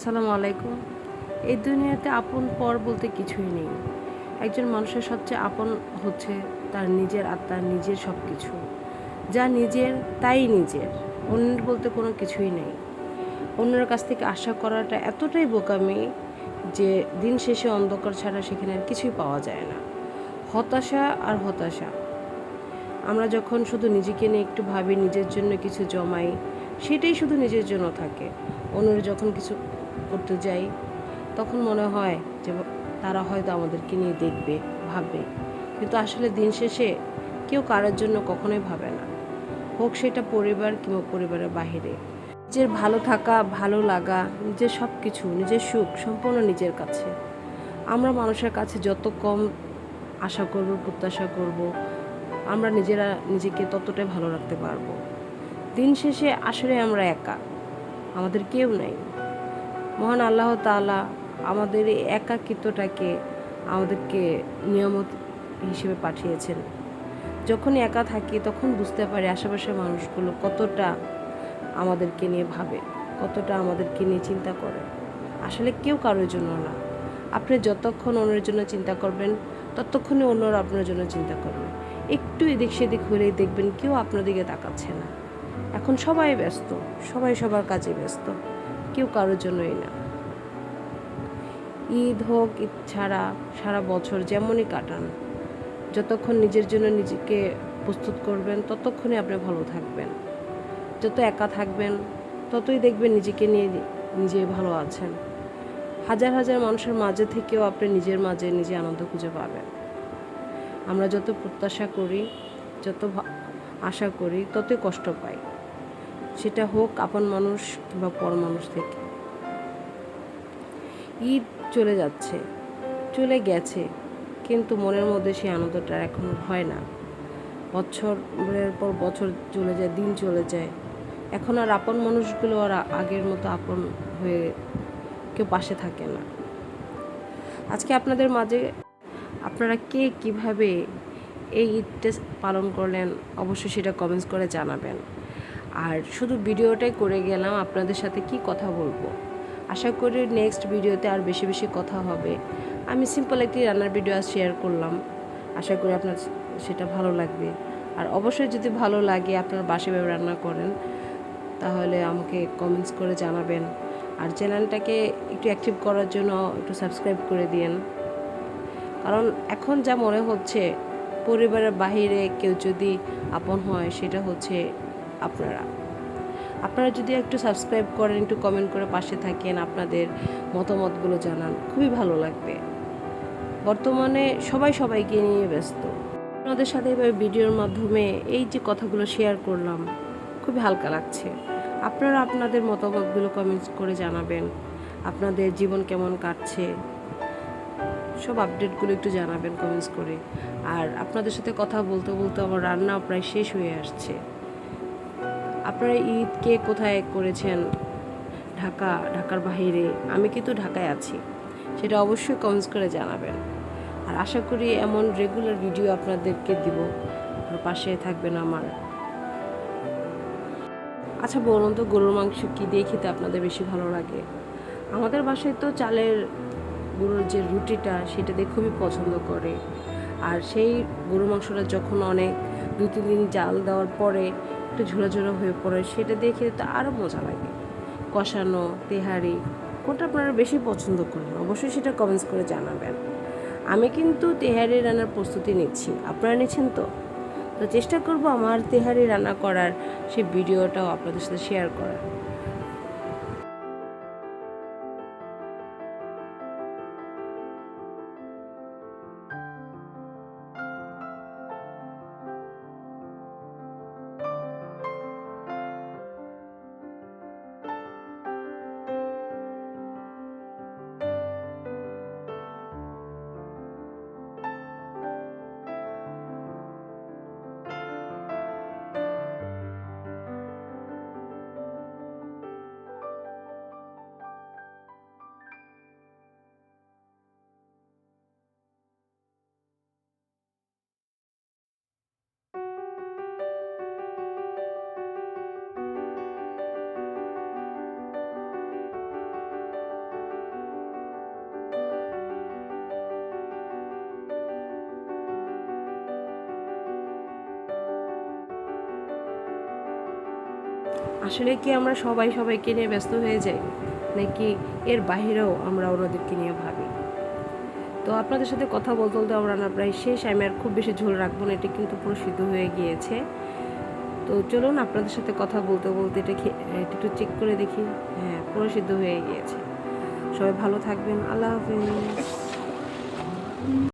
আসসালামু আলাইকুম। এই দুনিয়াতে আপন পর বলতে কিছুই নেই। একজন মানুষের সবচেয়ে আপন হচ্ছে তার নিজের আত্মা, নিজের সব কিছু যা নিজের, তাই নিজের। অন্যের বলতে কোনো কিছুই নেই। অন্যের কাছ থেকে আশা করাটা এতটাই বোকামি যে দিন শেষে অন্ধকার ছাড়া সেখানে আর কিছুই পাওয়া যায় না। হতাশা আর হতাশা। আমরা যখন শুধু নিজেকে নিয়ে একটু ভাবি, নিজের জন্য কিছু জমাই, সেটাই শুধু নিজের জন্য থাকে। অন্যরা যখন কিছু করতে যাই, তখন মনে হয় যে তারা হয়তো আমাদেরকে নিয়ে দেখবে, ভাববে। কিন্তু আসলে দিন শেষে কেউ কারোর জন্য কখনোই ভাবে না। হোক সেটা পরিবার কিংবা পরিবারের বাহিরে। নিজের ভালো থাকা, ভালো লাগা, নিজের সব কিছু নিজের সুখ সম্পূর্ণ নিজের কাছে। আমরা মানুষের কাছে যত কম আশা করব, প্রত্যাশা করব, আমরা নিজেরা নিজেকে ততটাই ভালো রাখতে পারব। দিন শেষে আসলে আমরা একা, আমাদের কেউ নাই। মহান আল্লাহ তাআলা আমাদের এই একাকিত্বটাকে আমাদেরকে নিয়ামত হিসেবে পাঠিয়েছেন। যখন একা থাকি, তখন বুঝতে পারি আশেপাশের মানুষগুলো কতটা আমাদেরকে নিয়ে ভাবে, কতটা আমাদেরকে নিয়ে চিন্তা করে। আসলে কেউ কারোর জন্য না। আপনি যতক্ষণ অন্যের জন্য চিন্তা করবেন, ততক্ষণে অন্যরা আপনার জন্য চিন্তা করবে। একটু এদিক সেদিক হলেই দেখবেন কেউ আপনার দিকে তাকাচ্ছে না। এখন সবাই ব্যস্ত, সবাই সবার কাজে ব্যস্ত। কেউ কারোর জন্যই না। ঈদ হোক, ঈদ ছাড়া সারা বছর যেমনই কাটান, যতক্ষণ নিজের জন্য নিজেকে প্রস্তুত করবেন, ততক্ষণই আপনি ভালো থাকবেন। যত একা থাকবেন, ততই দেখবেন নিজেকে নিয়ে নিজে ভালো আছেন। হাজার হাজার মানুষের মাঝে থেকেও আপনি নিজের মাঝে নিজে আনন্দ খুঁজে পাবেন। আমরা যত প্রত্যাশা করি, যত আশা করি, ততই কষ্ট পাই। সেটা হোক আপন মানুষ কিংবা পর মানুষ থেকে। ঈদ চলে যাচ্ছে, চলে গেছে, কিন্তু মনের মধ্যে সেই আনন্দটা এখন হয় না। বছরের পর বছর চলে যায়, দিন চলে যায়। এখন আর আপন মানুষগুলো আর আগের মতো আপন হয়ে কেউ পাশে থাকে না। আজকে আপনাদের মাঝে আপনারা কে কীভাবে এই ঈদটা পালন করলেন, অবশ্যই সেটা কমেন্টস করে জানাবেন। আর শুধু ভিডিওটাই করে গেলাম, আপনাদের সাথে কি কথা বলব? আশা করি নেক্সট ভিডিওতে আর বেশি বেশি কথা হবে। আমি সিম্পল একটি রান্নার ভিডিও আজ শেয়ার করলাম। আশা করি আপনার সেটা ভালো লাগবে। আর অবশ্যই যদি ভালো লাগে, আপনার বাসায় রান্না করেন, তাহলে আমাকে কমেন্টস করে জানাবেন। আর চ্যানেলটাকে একটু অ্যাক্টিভ করার জন্য একটু সাবস্ক্রাইব করে দিন কারণ এখন যা মনে হচ্ছে, পরিবারের বাহিরে কেউ যদি আপন হয়, সেটা হচ্ছে আপনারা। আপনারা যদি একটু সাবস্ক্রাইব করেন, একটু কমেন্ট করে পাশে থাকেন, আপনাদের মতামতগুলো জানান, খুবই ভালো লাগবে। বর্তমানে সবাই সবাইকে নিয়ে ব্যস্ত। আপনাদের সাথে এবার ভিডিওর মাধ্যমে এই যে কথাগুলো শেয়ার করলাম, খুবই হালকা লাগছে। আপনারা আপনাদের মতামতগুলো কমেন্টস করে জানাবেন। আপনাদের জীবন কেমন কাটছে, সব আপডেটগুলো একটু জানাবেন কমেন্টস করে। আর আপনাদের সাথে কথা বলতে বলতে আমার রান্না প্রায় শেষ হয়ে আসছে। আপনারা ঈদ কে কোথায় করেছেন? ঢাকা, ঢাকার বাইরে আমি কিন্তু ঢাকায় আছি। সেটা অবশ্যই কমেন্টস করে জানাবেন। আর আশা করি এমন রেগুলার ভিডিও আপনাদেরকে দিব। আর পাশে থাকবেন আমার। আচ্ছা বলুন তো, গরুর মাংস কী দিয়ে খেতে আপনাদের বেশি ভালো লাগে? আমাদের বাসায় তো চালের গরুর যে রুটিটা, সেটা দিয়ে খুবই পছন্দ করে। আর সেই গরুর মাংসটা যখন অনেক দু তিন দিন জাল দেওয়ার পরে একটু ঝোড়া ঝোড়া হয়ে পড়ে, সেটা দেখে তো আরও মজা লাগে। কষানো, তেহারি, কোনটা আপনারা বেশি পছন্দ করেন? অবশ্যই সেটা কমেন্টস করে জানাবেন। আমি কিন্তু তেহারি রান্নার প্রস্তুতি নিচ্ছি। আপনারা নিচ্ছেন তো? তো চেষ্টা করব আমার তেহারি রান্না করার সেই ভিডিওটাও আপনাদের সাথে শেয়ার করার। আসলে কি আমরা সবাই সবাইকে নিয়ে ব্যস্ত হয়ে যাই? নাকি এর বাইরেও আমরা ওনাদেরকে নিয়ে ভাবি? তো আপনাদের সাথে কথা বলতে বলতে আমরা প্রায় শেষ, আমি আর খুব বেশি ঝোল রাখব না, এটা কিন্তু পুরো সিদ্ধ হয়ে গিয়েছে। তো চলুন আপনাদের সাথে কথা বলতে বলতে এটা একটু চেক করে দেখি। হ্যাঁ পুরো সিদ্ধ হয়ে গিয়েছে। সবাই ভালো থাকবেন, আল্লাহ হাফিজ।